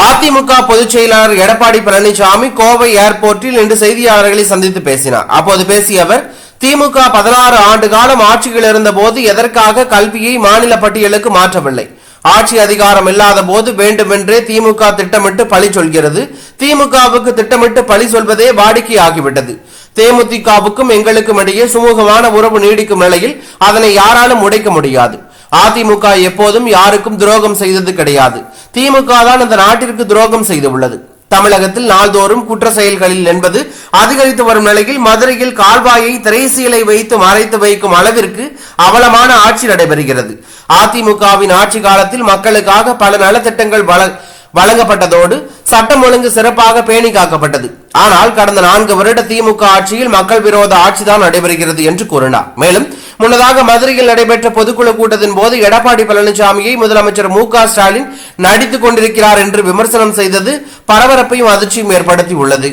அதிமுக பொதுச் செயலாளர் எடப்பாடி பழனிசாமி கோவை ஏர்போர்ட்டில் இன்று செய்தியாளர்களை சந்தித்து பேசினார். அப்போது பேசிய அவர் திமுக பதினாறு ஆண்டு காலம் ஆட்சியில் இருந்தபோது எதற்காக கல்வியை மாநில பட்டியலுக்கு மாற்றவில்லை? ஆட்சி அதிகாரம் இல்லாத போது வேண்டுமென்றே திமுக திட்டமிட்டு பழி சொல்கிறது. திமுகவுக்கு திட்டமிட்டு பழி சொல்வதே வாடிக்கையாகிவிட்டது. தேமுதிகவுக்கும் எங்களுக்கும் இடையே சுமூகமான உறவு நீடிக்கும் நிலையில் அதனை யாராலும் உடைக்க முடியாது. அதிமுக எப்போதும் யாருக்கும் துரோகம் செய்தது கிடையாது. திமுக தான் அந்த நாட்டிற்கு துரோகம் செய்துள்ளது. தமிழகத்தில் நாள்தோறும் குற்ற செயல்களில் என்பது அதிகரித்து வரும் நிலையில் மதுரையில் கால்வாயை திரைசீலை வைத்து மறைத்து வைக்கும் அளவிற்கு அவலமான ஆட்சி நடைபெறுகிறது. அதிமுகவின் ஆட்சி காலத்தில் மக்களுக்காக பல நலத்திட்டங்கள் வழ- வழங்கப்பட்டதோடு சட்டம் ஒழுங்கு சிறப்பாக பேணி காக்கப்பட்டது ஆனால் கடந்த நான்கு வருட திமுக ஆட்சியில் மக்கள் விரோத ஆட்சிதான் நடைபெறுகிறது என்று கூறினார். மேலும் முன்னதாக மதுரையில் நடைபெற்ற பொதுக்குழு கூட்டத்தின் போது எடப்பாடி பழனிசாமியை முதலமைச்சர் மு ஸ்டாலின் நடித்துக் கொண்டிருக்கிறார் என்று விமர்சனம் செய்தது பரபரப்பையும் அதிர்ச்சியும் ஏற்படுத்தி உள்ளது